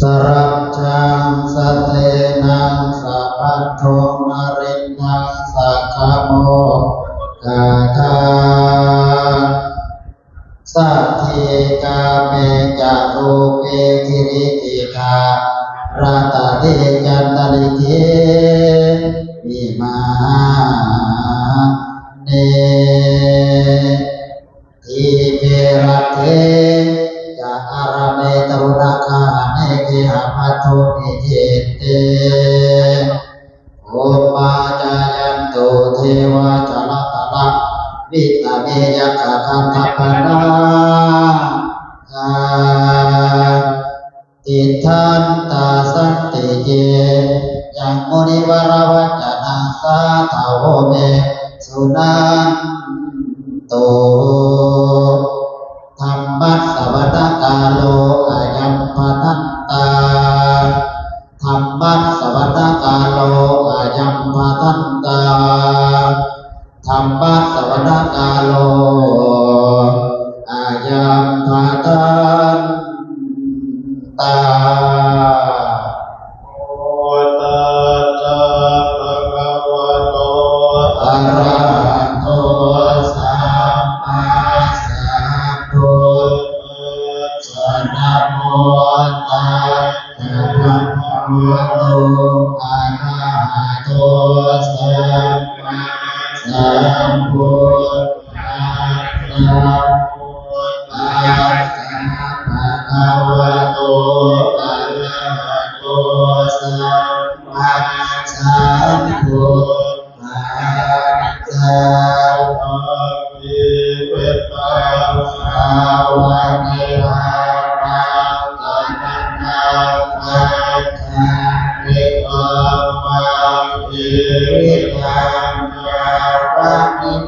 สรัจจังสเตนังสัพพโทมารินังสักขโมกาธาสัทเทกาเมจารูเปทิริติกา วาจารตาละนิตาเมยะกะคันทปานาติทันตาสันติเยยังมุนิวรวัจนาสาทาวเมสุนันโต วิธรรยาวัน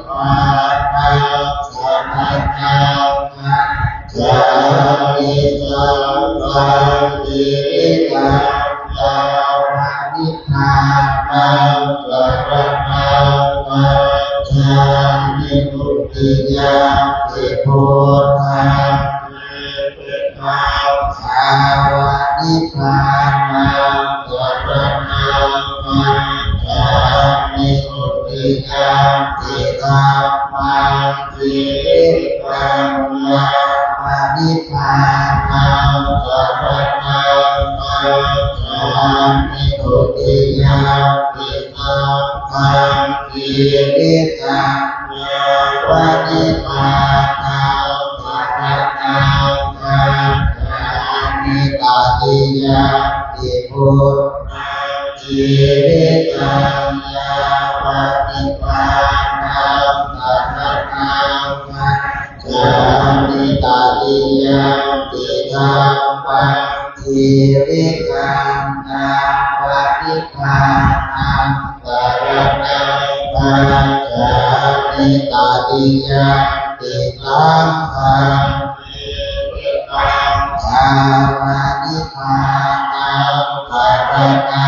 นิโตติยาปิตังปังกิริตังา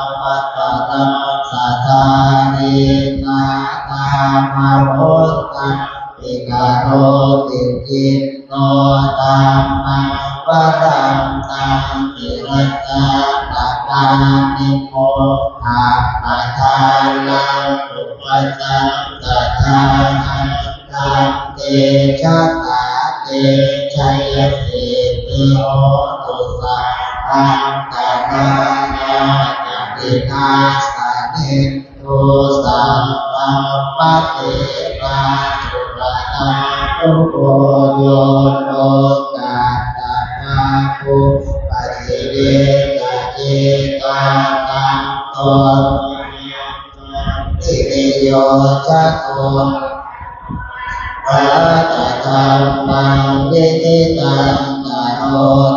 ชะตาเตชัยเสิติโหตุสารังตนานาจิตาสนิทุสัมปัมปติปัจุปตังทุโกโยโลกาตนะคุปัจเจกจิตาตังตติโยจักขุ โกปัจจตังปังวินิตังตโน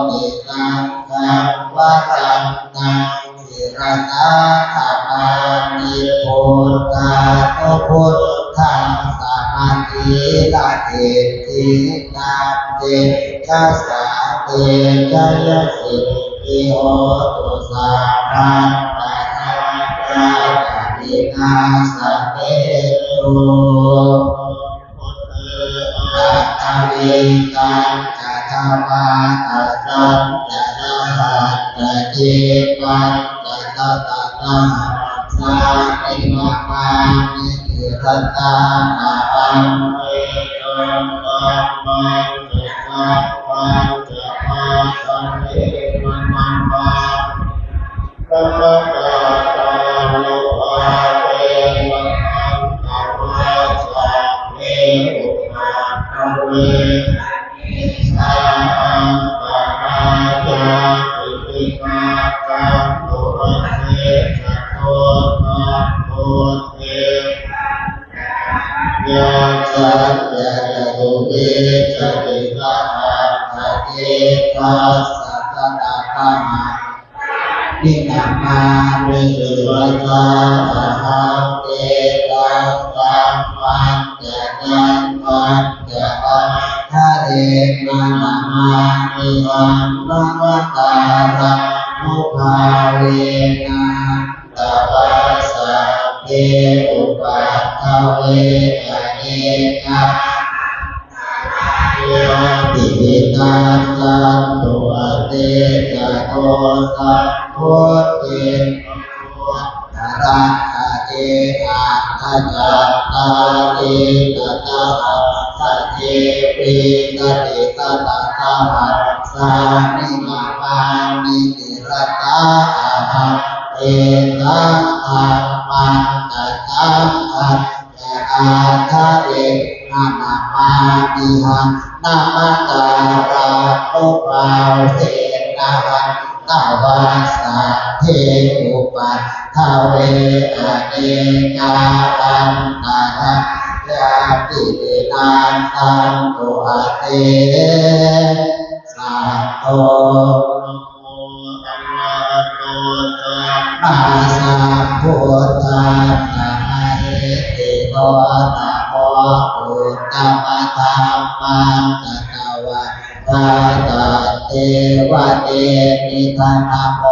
ติตังกังวัตังตังสิรตาธรรมานิพุทธานุพุทธังสัมมาทิลาเตตินาเตจัสสะเตจยสิทิโหตุสัพพังตานาจาตินาสเตตุ ตัตตะวิตังจัตตวาตัตังจัตตะหัตตะเจปังจัตตะตะตะสานิมามานิกิรตานาปังเวตังปังปังจัตตะปังะตะธรรมนินามามิสุวัจาอะหังเตตังตัมมันจะนันมันจะอันทะเรนานามามิหังนวตาระมุภาเวนะตวัสสะเทอุปัฏฐเวอเนกะ ติวิตัสสันตุอเตกะโตสัพพุเตนรัตถะเจอาทัจจตาเตตตะหัสสะเทปิตติตตะตะหัสสานิมามานิติรัตตาอะหังเอตังธัมมังกัจจังอัจจะอาทะเร นานามานิหังนามาตาราตุปาเสนาหังนาวาสาเทอุปัฏฐเวอเนกาอันตระยาติเดนานตันตุอาเตสัตโตมอาสาพุทธานาเรติโกนะโม ธมะธรรมังตะกวะตาตะเทวะเตมิทันนะโม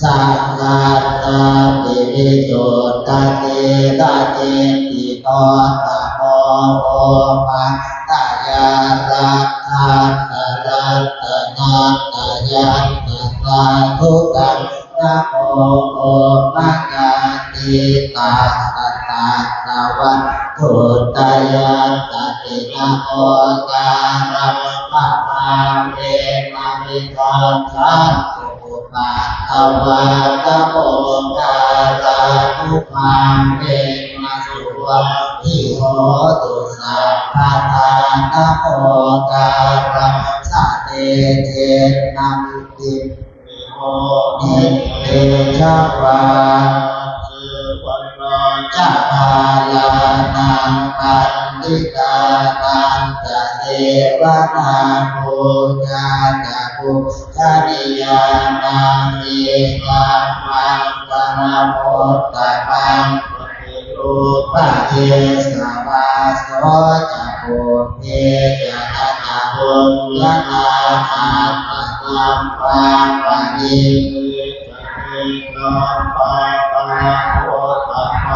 สังฆาตาติวิโสตเตตะเตติโตนะโมโอมาตายารัตถาตรัตนาตายันตาธุกังนะโมโอมะกาติตาสตาวัต ถุตยาตตินะโมการะมะมาเวนะมิทันทันตุปะตวะนะโมการะทุมาเวนะสุวะทิโหตุสัพพะทานะโมการะสะเตเทนะมิติโมนิเตชะวา จะพาลานังปันติกานังจะเทวนาภูญาจะภูชานิยานังเอตัมมังกนาโมตตะมังปฏิรูปะเทสวาโสจะภูเทจะนานาบุญญานาอาตตัมปังปะนิปจะเนามปา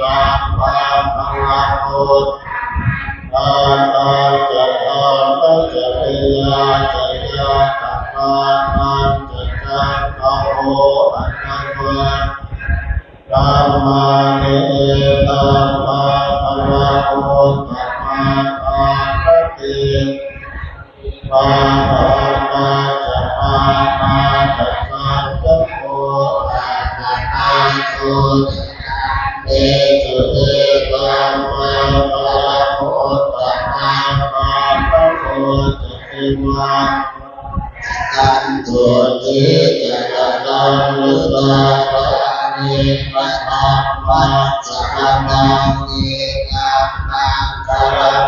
ตังปังปังพุทธานาจะทำปัจจยาจะยาตังปังปังจะทำปังโห กันตุติจะระดังลุตาปานิปัสสะปัจจังเอกานังคาร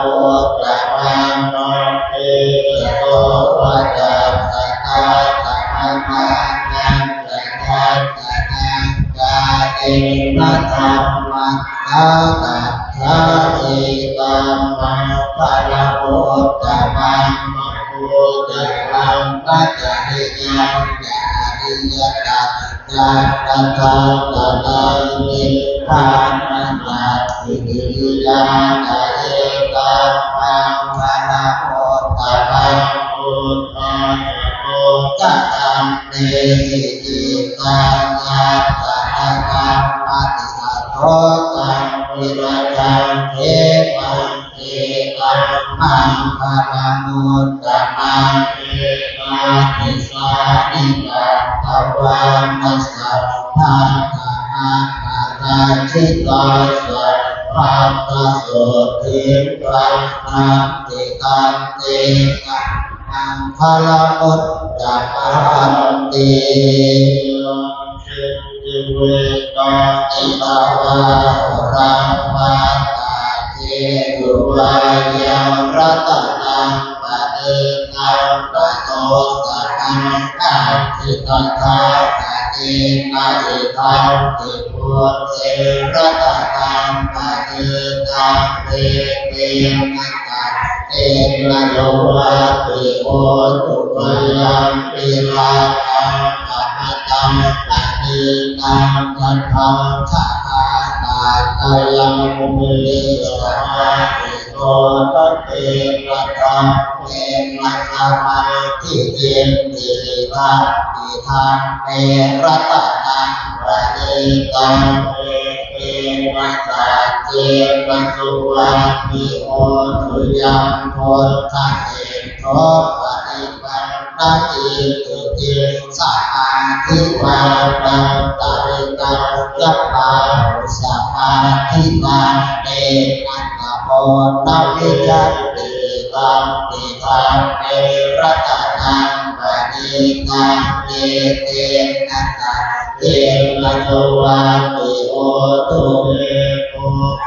ตจะตังเตสิกิตัง งทิตังคาตะเตนะอิทังติพุทเสรัตังปะเดนังเตเตนะตังเตนะโยวะปิโอตุปยังปิลาคังอะมะตังปะเดนังยันทังสะคาตาตายังมุนิสมาติ โตตเตนะตัเตนะสมาธิเตติทังติทังเตรัตตังปะเดตังเตเตนะสัจเจนะสุวังมิโอตุยังพุทธะเอโตปฏิปันนาอิตุเติสาธิวานังตาริกังยัปปาอุสมาธินาเต นะนะโมนาวิจันติตังติตังเตรัตนังปะนิตังเตเตนะตังเตนะโตวาติโอตุเมโก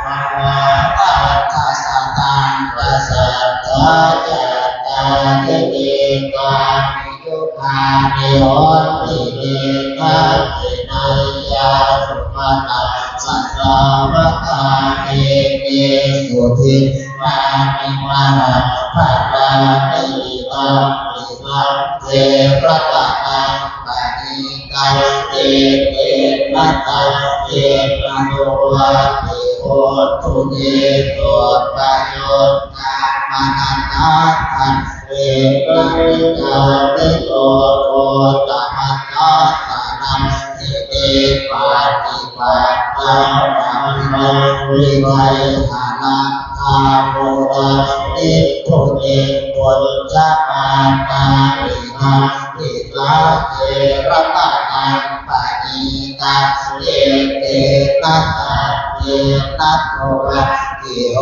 ภาวะตัสสะสะตังปัสสัทธาจัตตาเทเกกามิยุคานิโหติเมตาเตนะยาสุมาตสัสสาวะตาเอเก สุทิมามิมานะภะคะติตังติสังเทระตะนังปะนิตังเตเตนะตังเตนะโนวะติโอตุเนโตปะโยชน์นามานันนาทันเวนะมิกาติโตโตตะมัตตาสานังเตเตปาติปาตังปัมมังวิไยาเตนะโตระติโห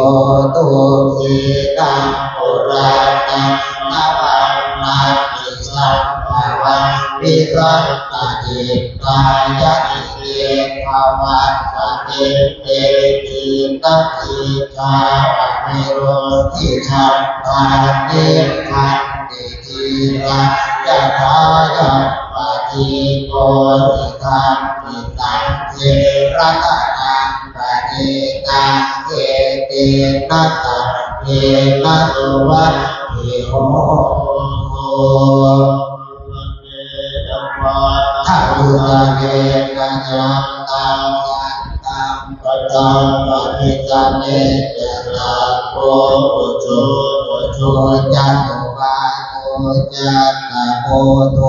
ตุทิตังปุราตังนาวังนาปิสัมภาวังวิรัตตาจิตตายะติเตภาวัตตะเตติตตติชาเมโรทิชันตานิพันติทีระยะทายะปะทิโกติธัมปิตังเทระตะ นังปะนิตังเทเตนะตังเทนะโตวะทิโหทารุณเกนะยังตังยันตังปะตังปะนิจันเนเจปุจโจปุจโจโชจันโตวาโตจัตตะโพโต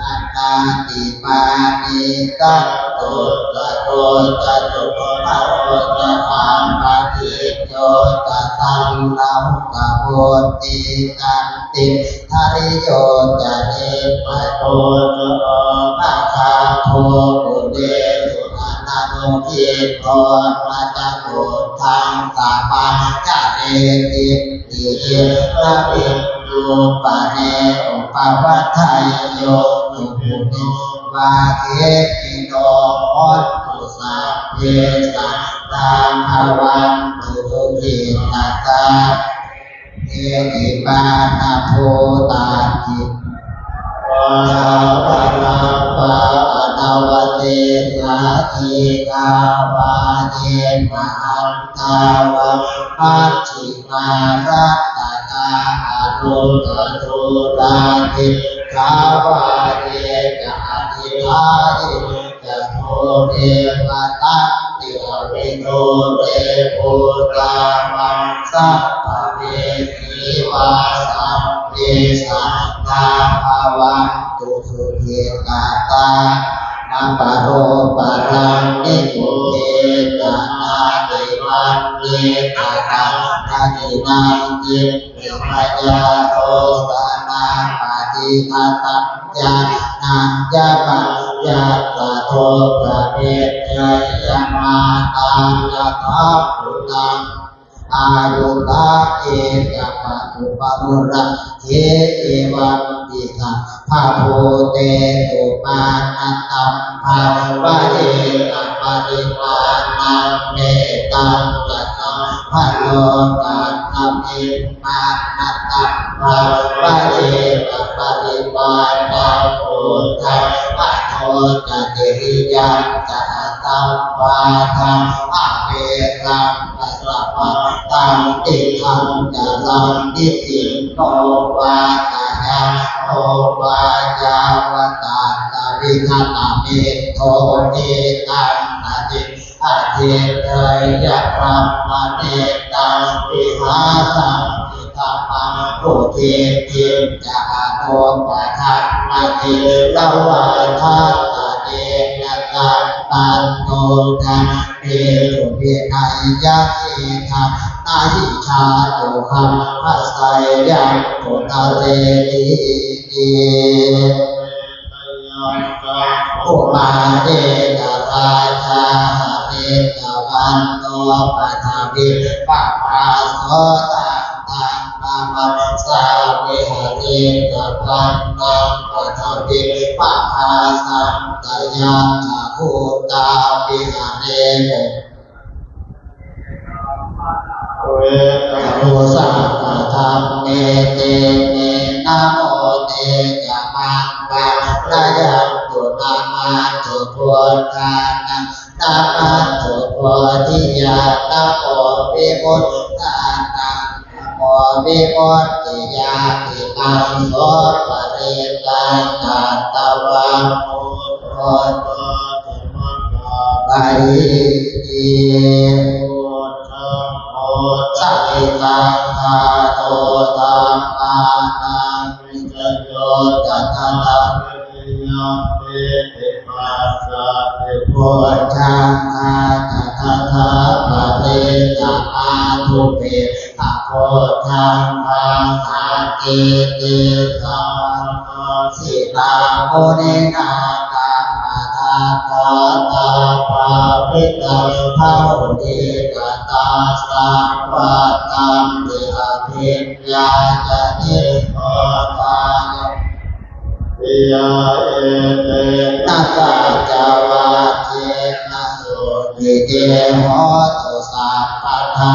อัตตาติมานิกัตโตตะ โตตะโตตะโตตะธรรมปะฏิโยตะตังลังกะโพติตันติทาริโยจะเนปะโตตจะอาปะคาโทปุเรสุอนันโนทิโตปัจจโกทังสาปัญจะเรติติเยระเวตุปะเนอุปวัฏไทยโยตุปุนิวาเกปิโนโหต เพสัตตาภวันตุสุขิตาตาเอหิปานาโพตาจิวาชาปะนาปะนาวเตสาธิกาวาเทมหันตาวะปัจฉิมารัตตาอนุตตุราติกาวาเทจะอธิลายิ จะโทเรวตัตติอวิโนเรปุตามังสัพพะเวสีวาสัพเพสัตตาภาวันตุสุเทกาตานาปโรปะรังนิโุเทตานาเดวันเนตารังนาทินังจิตติมายาโรสานาปะติทัตตัญญานัญญาปัญ ญาตะโทปะเมตยยมาตังยะถาปุตังอายุตาเอกปะตุปะรุระเทเอวัมปิสัพพะโพเตตุมานันตัมภาวะเอตัปะริวานังเมตังกัสสัมภะโลกัสสัมเอมานันตัมภาวะเอตัปะริวานัะโทจะเตริยังจะสัมปะทังอะเวรังกัสสะปะตังติทังจารังนิสิงโนวาตายาโนวายาวตาตาวิคตาเมโทนิตังนาติอาเทเตยะพระมเนตังปิหาสัง กิตามังโอเทติจาโนปะทันนาติลาวาทัตตาเดนะตังตันโนทังเปตุเปไนยะเอทันาหิชาโตคัมภัสไสยังโตาเรติเอยังจังอุมาเดตราชาเรตวันโตปัทวิปัปปาโสตังตั ตวันนังปัทวิปัปปาสัมตยังตะภูตาปิหะเนเวทโมสัพพะธรรมเมเตเมนะโม ติยาตินังโสปะเรตังนาตวังโมโพปะริเยสัพพิทังคาโตตั มเนนาตัมมาทาคาตาภาวิตังเท่าเดกตาสังวัตตังเดอภิญญาจะเนโอตายนาตาจาวาเทนะสุติเตโหตุสัพพทา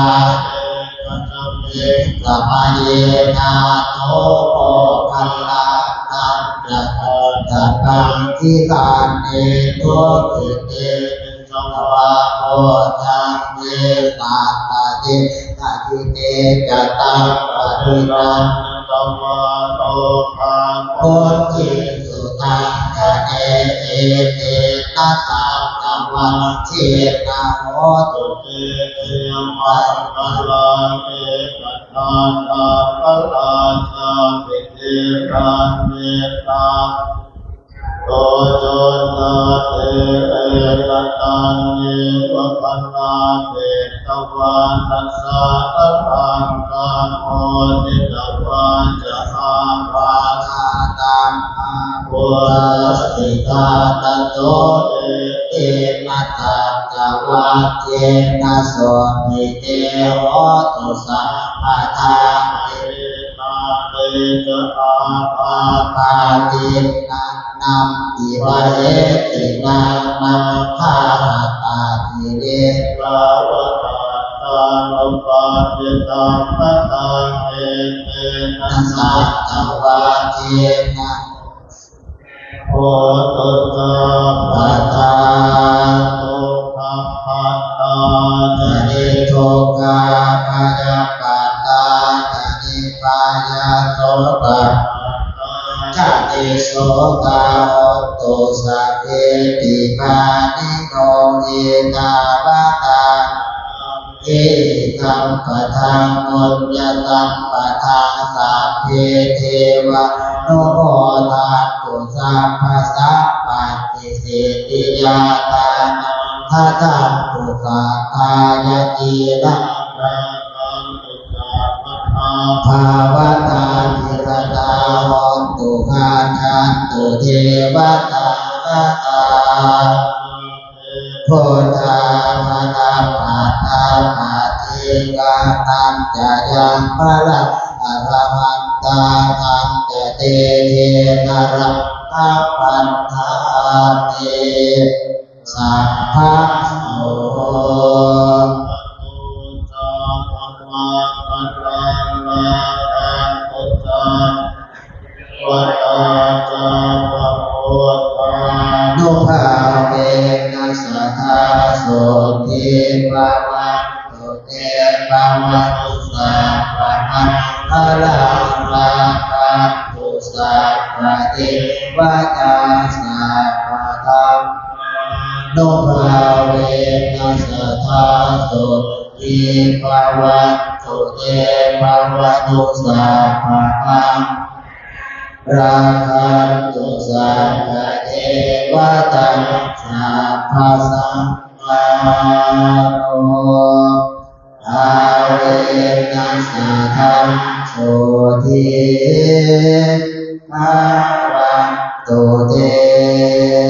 สัมมายนาโตโภคัลลา จะกังทิกานเนตุติเตสวะโพธังเยตาตาเตนาทิเตจตังปะรินันโพธิสุตังคะเนเอเตนะตังนะวังเชนะโหตุเตเตยมัสสะลาเกกัตตาตาปะลาชาปิเตรันเมตตา โตโจนาเตเอกตันเยวปันนาเตตวันตัสสะตะรังกาโมติตวันจะอาภานาตัมมาปุรสิกาตโตเอนะตังกวะเจนะโสติเตโหตุสัพพะทาเตา ตจะอาภาปาตินังนัมปิวะเอตินังนัมภาตาทิเรลาวะตาตานุปาติตังปะตังเอเตนะสัตตตวะเจนะโอตุตาปะปะทาตุทัพพะตาจจะนิโทกาพยาปาตา ปายาโตปะจติโสกาโหตุสัพเพปิปานิโนเยตาวะตาเอตัมปะทังมุญญตัมปะทังสัพเพเทวะโนโมทัตตุสัพพะสัพปะติสิติยาตานังทัตตุสัพพายะตีนะ ภาวตาธิรตาวันตุกาชันตุเทวตาตาพุทธาวนาปัตตามาติกาตัมจะยังพระอรหันตา สทาโสติภวันตุเตภวันตุสัพพะมังคลังลาภันตุสัพพะเทวตาสัพพะธรรมนุภาเวนัสสทาโสติภวันตุเตภวันตุสัพพะมังราคันตุสัพพะ วตยัาสะภาสัมมาโนอาเวนัสสะธรรมโสทิภาวันตุเต